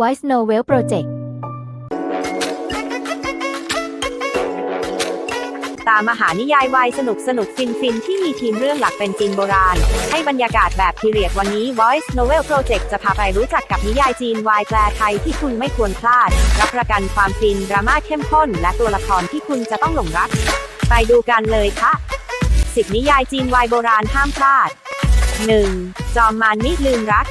Voice Novel Project ตามมหานิยายวายสนุกสนุกฟินฟินที่มีทีมเรื่องหลักเป็นจีนโบราณ ให้บรรยากาศแบบพีเรียดวันนี้ Voice Novel Project จะพาไปรู้จักกับนิยายจีนวายแปลไทยที่คุณไม่ควรพลาด รับประกันความฟินดราม่าเข้มข้น และตัวละครที่คุณจะต้องหลงรัก ไปดูกันเลยค่ะสิบนิยายจีนวายโบราณห้ามพลาด 1. จอมมารมิลืมรัก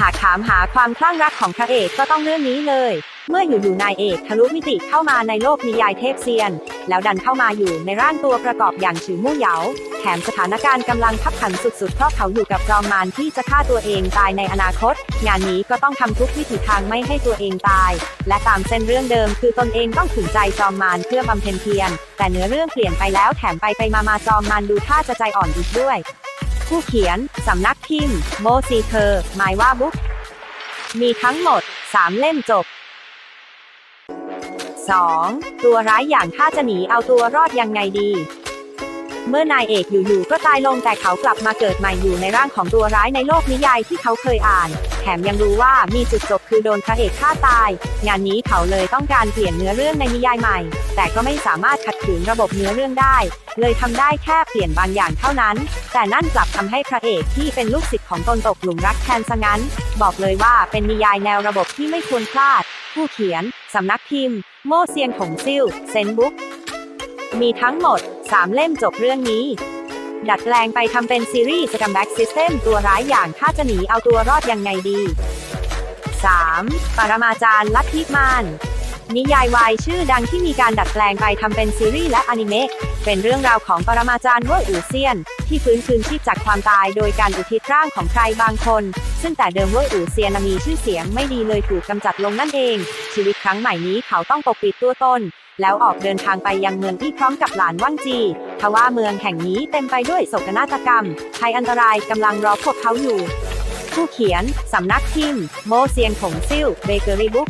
หากถามหาความคลั่งรักของพระเอกก็ต้องเรื่องนี้เลย เมื่ออยู่ๆนายเอกทะลุมิติเข้ามาในโลกนิยายเทพเซียน แล้วดันเข้ามาอยู่ในร่างตัวประกอบอย่างฉือมู่เหยา แถมสถานการณ์กำลังขับขันสุดๆ เพราะเขาอยู่กับจอมมารที่จะฆ่าตัวเองตายในอนาคต งานนี้ก็ต้องทำทุกวิถีทางไม่ให้ตัวเองตาย และตามเส้นเรื่องเดิมคือตนเองต้องขืนใจจอมมารเพื่อบำเพ็ญเพียรแต่เนื้อเรื่องเปลี่ยนไปแล้วแถมไปไปมามาจอมมารดูท่าจะใจอ่อนอีกด้วย ผู้เขียน สำนักพิมพ์โมซีเธอร์หมายว่าบุ๊กมีทั้งหมด 3 เล่มจบ 2. ตัวร้ายอย่างถ้าจะหนีเอาตัวรอดยังไงดี เมื่อนายเอกอยู่ๆก็ตายลงแต่เขากลับมาเกิดใหม่อยู่ในร่างของตัวร้ายในโลกนิยายที่เขาเคยอ่าน แถมยังรู้ว่ามีจุดจบคือโดนพระเอกฆ่าตาย งานนี้เขาเลยต้องการเปลี่ยนเนื้อเรื่องในนิยายใหม่ แต่ก็ไม่สามารถขัดขืนระบบเนื้อเรื่องได้ เลยทำได้แค่เปลี่ยนบางอย่างเท่านั้น แต่นั่นกลับทำให้พระเอกที่เป็นลูกศิษย์ของตนตกหลุมรักแทนซะงั้น บอกเลยว่าเป็นนิยายแนวระบบที่ไม่ควรพลาด ผู้เขียน สำนักพิมพ์ โมเซียนของซิ่วเซนบุ๊กมีทั้งหมด 3 เล่มจบเรื่องนี้ ดัดแปลงไปทำเป็นซีรีส์สกัมแบ็กซิสเต็มตัวร้ายอย่างถ้าจะหนีเอาตัวรอดยังไงดี 3. ปรมาจารย์ลัทธิมาน นิยายวายชื่อดังที่มีการดัดแปลงไปทำเป็นซีรีส์และอนิเมะ เป็นเรื่องราวของปรมาจารย์เว่ยอู่เซียน ที่ฟื้นคืนชีพจากความตายโดยการอุทิศร่างของใครบางคน ซึ่งแต่เดิมเว่ยอู่เซียนมีชื่อเสียงไม่ดีเลยถูกกำจัดลงนั่นเอง ชีวิตครั้งใหม่นี้เขาต้องปกปิดตัวตน แล้วออกเดินทางไปยังเมืองที่พร้อมกับหลานว่างจีทว่าเมืองแห่งนี้เต็มไปด้วยโศกนาฏกรรมภัยอันตรายกำลังรอพวกเขาอยู่ผู้เขียน สำนักพิมพ์ โมเซียนผงซิ่วเบเกอรี่บุ๊ก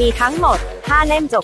มีทั้งหมด 5 เล่มจบ